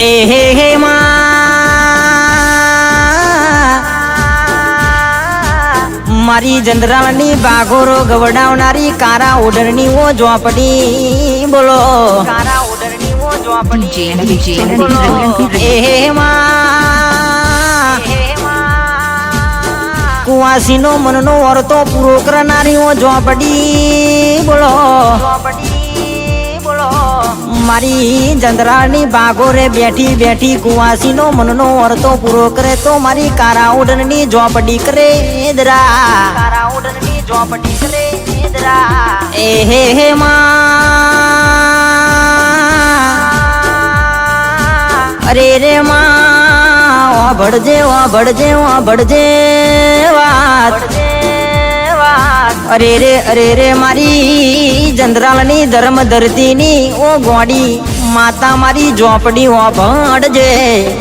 એ હે હે મારી જંદરાની બાગોરો ગવડાવનારી કારા ઓડરની ઓ ઝોપડી, બોલો. કારા ઓડરની ઝોપડી એ હે કુવાસીનો મનનો અર્થો પૂરો કરનારી ઓ ઝોપડી, બોલો. મારી જંદરાળની બાગોરે બેઠી બેઠી કુવાસીનો મનનો અર્થો પૂરો કરે તો મારી કારા ઉડનની ઝોપડી કરે દરા કારા ઉડનની ઝોપડી કરે દરા એ હે હે માં. અરે રે માં ઓ ભડજે ઓ ભડજે ઓ ભડજે વાત. અરે રે અરે રે મારી જંદરાળની ધર્મ ધરતીની ઓ ગોડી, માતા મારી ઝોપડી હો ભણજે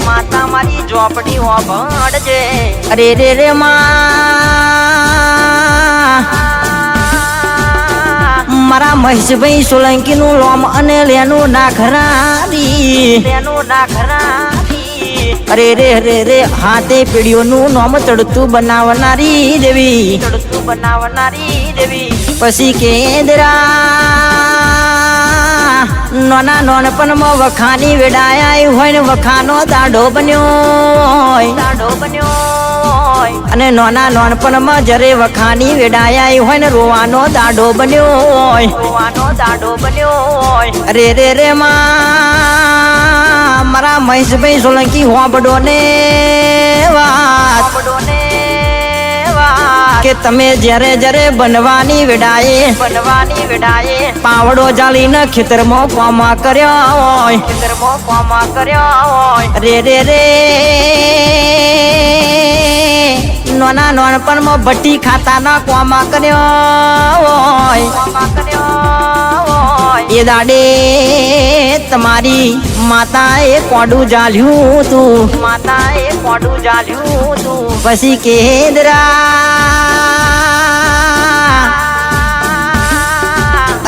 માતા મારી ઝોપડી હો ભણજે અરે રે રે માં, મારા મહેશભાઈ સોલંકી નું લોમ અને લેનું નાખરારી લેનું નાખરારી. અરે રે રે રે હાથે પીડીઓનું નોમ ચડતું બનાવનારી દેવી. ચડતું બનાવનારી દેવી. પછી કેદરા નોના નોનપણમાં વખાની વેડાયા હોય ને વખાનો દાઢો બન્યો હોય. દાઢો બન્યો હોય. અને નોના નોનપણમાં જરે વખાની વેડાયા હોય ને રોવાનો દાઢો બન્યો હોય. રોવાનો દાઢો બન્યો હોય. અરે રે રે માં મહેશભાઈ સોલંકી હોબડો ને વાત. કે તમે જ્યારે જ્યારે બનવાની વેડાએ બનવાની વેડાએ પાવડો જાળીને ખેતરમાં કોમા કર્યો હોય. ખેતરમાં કોમા કર્યો હોય રે રે રે. નોના ભટ્ટી ખાતાના કોમા કર્યો હોય. એ દાડે તમારી માતાએ કોડું જાલ્યું તું માતાએ કોડું જાલ્યું તું પછી કેદરા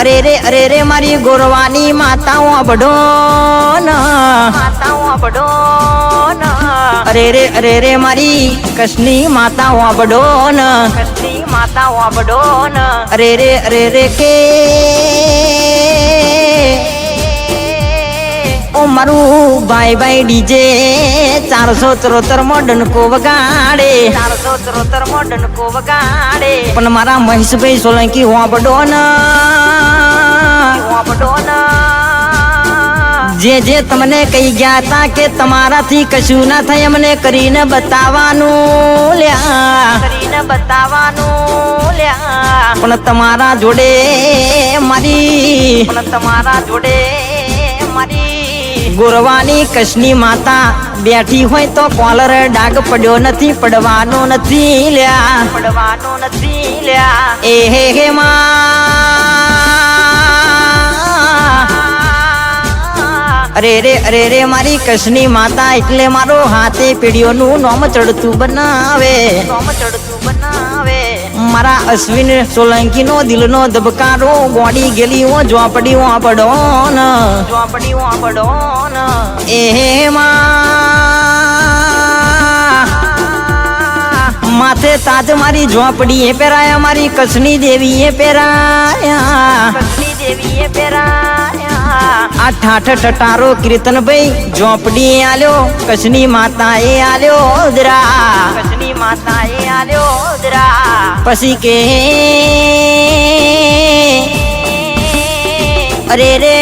અરે રે અરે રે મારી ગોરવાની માતાઓ અબડો માતાઓ અબડો અરે રે અરે રે મારી કૃષ્ણી માતાઓ અબડો કૃષ્ણી માતાઓ અબડો અરે રે અરે રે કે ઓ મારું ભાઈ ભાઈ ડીજે ચારસો ત્રોતરમાં ડનકો વગાડે. ચારસો ત્રોતરમાં ડનકો વગાડે. પણ મારા મહેશભાઈ સોલંકી હોબડો હોબડો જે જે તમને કહી ગયા તા કે તમારાથી કશું ના થાય અમને કરીને બતાવવાનું લ્યા. કરીને બતાવવાનું લ્યા. પણ તમારા જોડે મારી પણ તમારા જોડે મારી ગોરવાની કશની માતા બેઠી હોય તો કોલર ડાગ પડ્યો નથી, પડવાનો નથી લ્યા. પડવાનો નથી લ્યા. એ હે હે માં. અરે રે અરે રે, મારી કશની માતા, એટલે મારો હાથે પેઢીઓનું નોમ ચડતું બનાવે. નોમ ચડતું બનાવે મારા અશ્વિન સોલંકી નો દિલનો ધબકારો, ગોડી ગેલી ઓ ઝોપડી ઓ પડો ન ઝોપડી ઓ પડો ન એ માથે તાજ મારી ઝોપડી એ પેરાયા મારી કસની દેવી એ પેરાયા કસની દેવી એ પેરાયા આ ઠાઠ ટટારો કીર્તન ભાઈ ઝોપડી આલ્યો કચ્છની માતા એ આલ્યો દરા કચ્છની માતા એ આલ્યો દરા પછી કે અરે રે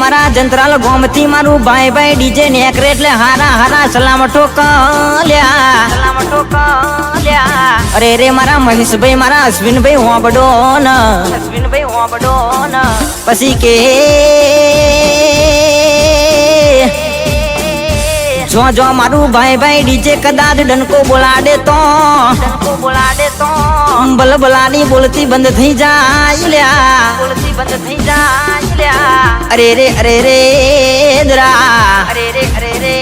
મારા જંતરાલ ગોમથી મારું ભાઈ ભાઈ ડીજે નેકરે એટલે હારા હારા સલામતો કલ્યા. સલામતો કલ્યા. અરે રે મારા મહેશભાઈ મારા અશ્વિનભાઈ હોબડો ન અશ્વિનભાઈ હોબડો ન પછી કે જો જો મારું ભાઈ ભાઈ ડીજે કદાચ ડનકો બોલાડે તો. ડનકો બોલાડે તો. બલ બલાની બોલતી બંધ થઈ જાય લ્યા. બોલતી બંધ થઈ જાય લ્યા. અરે રે અરે રે દરા. અરે રે અરે રે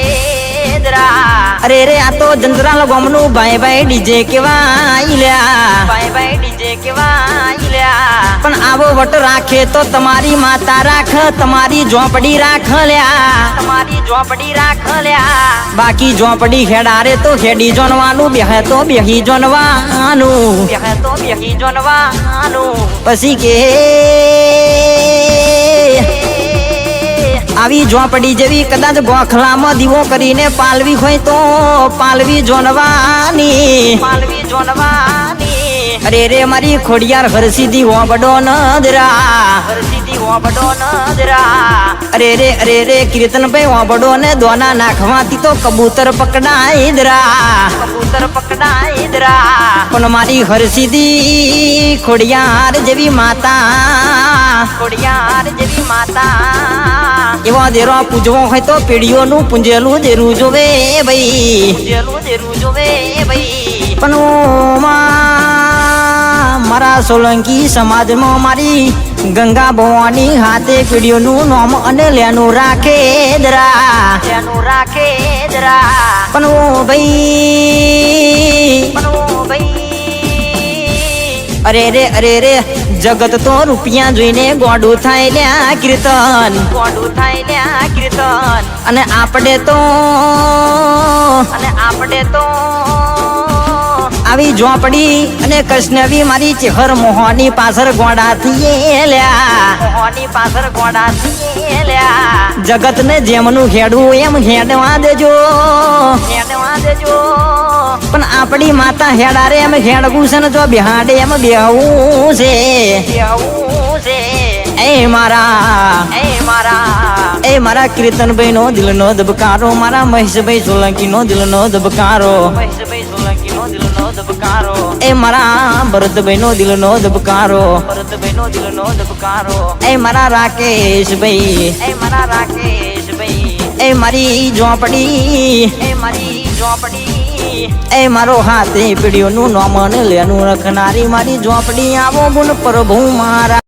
દરા. અરે રે આ તો જંતરાલ ગામનું ભાઈ ભાઈ ડીજે કેવા લ્યા. ભાઈ ભાઈ ડીજે કેવા લ્યા. પણ આવો વટ રાખે તો તમારી માતા રાખ તમારી ઝોપડી રાખ લ્યા. તમારી ઝોપડી રાખ લ્યા. બાકી ઝોપડી ખેડારે તો ખેડી જોનવાનું બેહે તો બેહી જોનવાનું. બેહે તો બેહી જોનવાનું. પછી કે આવી ઝોપડી જેવી કદાચ ગોખલામાં દીવો કરીને પાલવી હોય તો પાલવી જોનવાની. પાલવી જોનવાની. અરે રે મારી ખોડિયાર હરસીધી હોબડો નદરા હરસીધી હોબડો નદરા અરે રે અરે રે કીર્તનભાઈ હોબડો ને દોના નાખવાથી તો કબૂતર પકડાય દરા. કબૂતર પકડાય દરા. પણ મારી હરસિદી ખોડિયાર જેવી માતા. ખોડિયાર જેવી માતા. એવા દેરો પૂજવો હોય તો પેઢીઓનું પૂંજેલું દેરું જોવે ભાઈ. પૂંજેલું દેરું જોવે ભાઈ. પણ મારા સોલંકી સમાજમાં મારી ગંગા ભવાની હાથે પીડીઓનું નામ અને લેનું રાખે દરા લેનું રાખે દરા પણ ભાઈ અરે રે અરે રે જગત તો રૂપિયા જોઈને ગોડું થાય લ્યા કીર્તન. ગોડું થાય લ્યા કીર્તન. અને આપણે તો અને આપણે તો આવી ઝોપડી અને કૃષ્ણવી મારી ચેહર મોહની પાછળ ગોડાથી લ્યા. મોહની પાછળ ગોડાથી લ્યા. જગત ને જેમનું ખેડવું એમ ખેડવા દેજો. ખેડવા દેજો. પણ આપણી માતા હેડારે એમ ખેડવું છે ને જો બિહાડે એમ બેહવું છે. બેહવું એ મારા. એ મારા. એ મારા કીર્તનભાઈ નો દિલનો ધબકારો, મારા મહેશભાઈ સોલંકી નો દિલનો ધબકારો. મહેશભાઈ સોલંકી નો દિલનો ધબકારો એ મારા ભરતભાઈ નો દિલનો ધબકારો. ભરતભાઈ નો દિલનો ધબકારો. એ મારા રાકેશભાઈ. એ મારા રાકેશભાઈ. એ મારી ઝોપડી. એ મારી ઝોપડી. એ મારો હાથે પીડીઓનું નોમન લેનું રખનારી મારી ઝોપડી. આવો ગુણ પ્રભુ મારા.